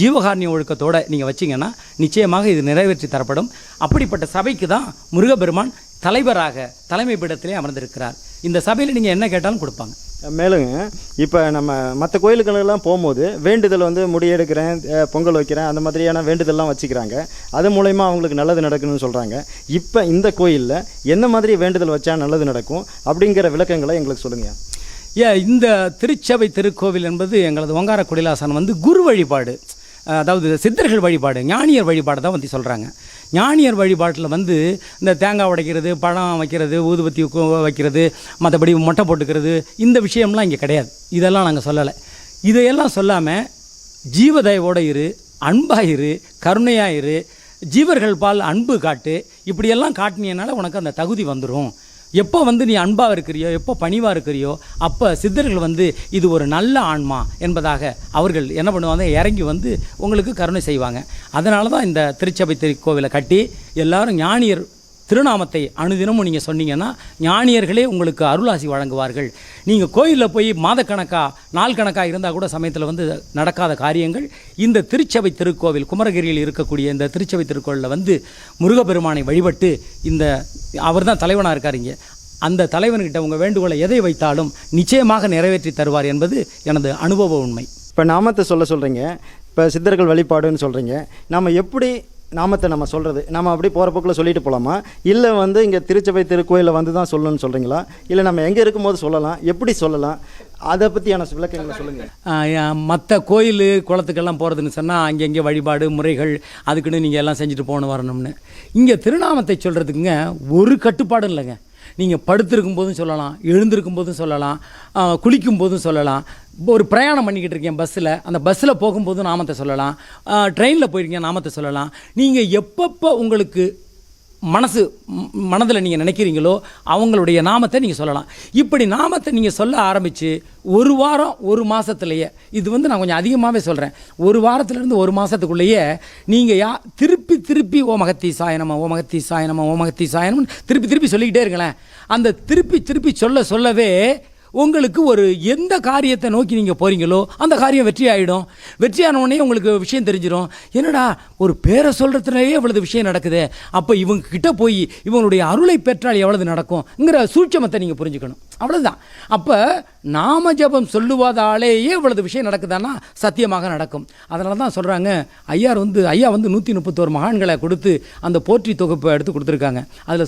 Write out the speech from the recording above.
ஜீவகாரணிய ஒழுக்கத்தோடு நீங்கள் வச்சிங்கன்னா நிச்சயமாக இது நிறைவேற்றி தரப்படும். அப்படிப்பட்ட சபைக்கு தான் முருகப்பெருமான் தலைவராக தலைமை பீடத்திலே அமர்ந்திருக்கிறார். இந்த சபையில் நீங்கள் என்ன கேட்டாலும் கொடுப்பாங்க. மேலுங்க இப்போ நம்ம மற்ற கோயிலுக்கெல்லாம் போகும்போது வேண்டுதல் வந்து முடியெடுக்கிறேன் பொங்கல் வைக்கிறேன் அந்த மாதிரியான வேண்டுதல்லாம் வச்சுக்கிறாங்க. அது மூலயமா அவங்களுக்கு நல்லது நடக்கணும்னு சொல்கிறாங்க இப்போ இந்த கோயிலில் என்ன மாதிரி வேண்டுதல் வச்சா நல்லது நடக்கும் அப்படிங்கிற விளக்கங்களை எங்களுக்கு சொல்லுங்கள் ஏ இந்த திருச்சபை திருக்கோவில் என்பது எங்களது ஓங்கார குடிலாசனம் வந்து குரு வழிபாடு. அதாவது சித்தர்கள் வழிபாடு ஞானியர் வழிபாடு தான் வந்து சொல்கிறாங்க ஞானியர் வழிபாட்டில் வந்து இந்த தேங்காய் உடைக்கிறது பழம் வைக்கிறது ஊதுபத்தி வைக்கிறது மற்றபடி மொட்டை போட்டுக்கிறது இந்த விஷயம்லாம் இங்கே கிடையாது. இதெல்லாம் நாங்கள் சொல்லலை. இதையெல்லாம் சொல்லாமல் ஜீவதயவோட இரு அன்பாக இரு கருணையாக இரு ஜீவர்கள் பால் அன்பு காட்டு இப்படியெல்லாம் காட்டினீனால உனக்கு அந்த தகுதி வந்துடும் எப்போ வந்து நீ அன்பாக இருக்கிறியோ எப்போ பணிவாக இருக்கிறியோ அப்போ சித்தர்கள் வந்து இது ஒரு நல்ல ஆன்மா என்பதாக அவர்கள் என்ன பண்ணுவாங்க? இறங்கி வந்து உங்களுக்கு கருணை செய்வாங்க. அதனால தான் இந்த திருச்சபை திருக்கோவிலை கட்டி எல்லாரும் ஞானியர் திருநாமத்தை அனுதினமும் நீங்கள் சொன்னீங்கன்னா ஞானியர்களே உங்களுக்கு அருளாசி வழங்குவார்கள். நீங்கள் கோயிலில் போய் மாதக்கணக்காக நாள் கணக்காக இருந்தால் கூட சமயத்தில் வந்து நடக்காத காரியங்கள். இந்த திருச்சபை திருக்கோவில் குமரகிரியில் இருக்கக்கூடிய இந்த திருச்சபை திருக்கோவிலில் வந்து முருகப்பெருமானை வழிபட்டு இந்த அவர் தான் தலைவனாக இருக்கார் இங்கே அந்த தலைவன்கிட்ட உங்கள் வேண்டுகோளை எதை வைத்தாலும் நிச்சயமாக நிறைவேற்றி தருவார் என்பது எனது அனுபவ உண்மை. இப்போ நாமத்தை சொல்ல சொல்கிறீங்க இப்போ சித்தர்கள் வழிபாடுன்னு சொல்கிறீங்க நம்ம எப்படி நாமத்தை நம்ம சொல்கிறது நம்ம அப்படி போகிற போக்கில் சொல்லிட்டு போகலாமா இல்லை வந்து இங்கே திருச்சபை திருக்கோயிலில் வந்து தான் சொல்லணும்னு சொல்கிறீங்களா இல்லை நம்ம எங்கே இருக்கும்போது சொல்லலாம்? எப்படி சொல்லலாம்? அதை பற்றியான விளக்கங்களை சொல்லுங்கள் மற்ற கோயில் குளத்துக்கெல்லாம் போகிறதுன்னு சொன்னால் அங்கங்கே வழிபாடு முறைகள் அதுக்குன்னு நீங்கள் எல்லாம் செஞ்சுட்டு போகணும் வரணும்னு. இங்கே திருநாமத்தை சொல்கிறதுக்குங்க ஒரு கட்டுப்பாடும் இல்லைங்க. நீங்கள் படுத்திருக்கும் போதும் சொல்லலாம் எழுந்திருக்கும் போதும் சொல்லலாம் குளிக்கும் போதும் சொல்லலாம். ஒரு பிரயாணம் பண்ணிக்கிட்டு இருக்கேன் பஸ்ஸில். அந்த பஸ்ஸில் போகும்போதும் நாமத்தை சொல்லலாம். ட்ரெயினில் போயிருக்கீங்க நாமத்தை சொல்லலாம். நீங்கள் எப்பப்போ உங்களுக்கு மனசு மனதில் நீங்கள் நினைக்கிறீங்களோ அவங்களுடைய நாமத்தை நீங்கள் சொல்லலாம். இப்படி நாமத்தை நீங்கள் சொல்ல ஆரம்பித்து ஒரு வாரம் ஒரு மாதத்துலையே இது வந்து நான் கொஞ்சம் அதிகமாகவே சொல்கிறேன் ஒரு வாரத்துலேருந்து ஒரு மாதத்துக்குள்ளேயே நீங்கள் யா திருப்பி திருப்பி ஓமகத்தி சாயனமா ஓமகத்தி சாயனமா ஓமகத்தி மகத்தி சாயனம்னு திருப்பி திருப்பி சொல்லிக்கிட்டே இருங்களேன். அந்த திருப்பி திருப்பி சொல்ல சொல்லவே உங்களுக்கு ஒரு எந்த காரியத்தை நோக்கி நீங்கள் போகிறீங்களோ அந்த காரியம் வெற்றி ஆகிடும் வெற்றியான உடனே உங்களுக்கு விஷயம் தெரிஞ்சிடும் என்னடா ஒரு பேரை சொல்கிறதுலேயே இவ்வளவு விஷயம் நடக்குது. அப்போ இவங்க கிட்ட போய் இவங்களுடைய அருளை பெற்றால் எவ்வளவு நடக்கும்ங்கிற சூட்சமத்தை நீங்கள் புரிஞ்சுக்கணும். அவ்வளோதான் அப்போ நாம ஜபம் சொல்லுவதாலேயே இவ்வளவு விஷயம் நடக்குதான்னா சத்தியமாக நடக்கும். அதனால தான் சொல்கிறாங்க ஐயார் வந்து ஐயா வந்து நூற்றி முப்பத்தோரு மகான்களை கொடுத்து அந்த போற்றி தொகுப்பை எடுத்து கொடுத்துருக்காங்க. அதில்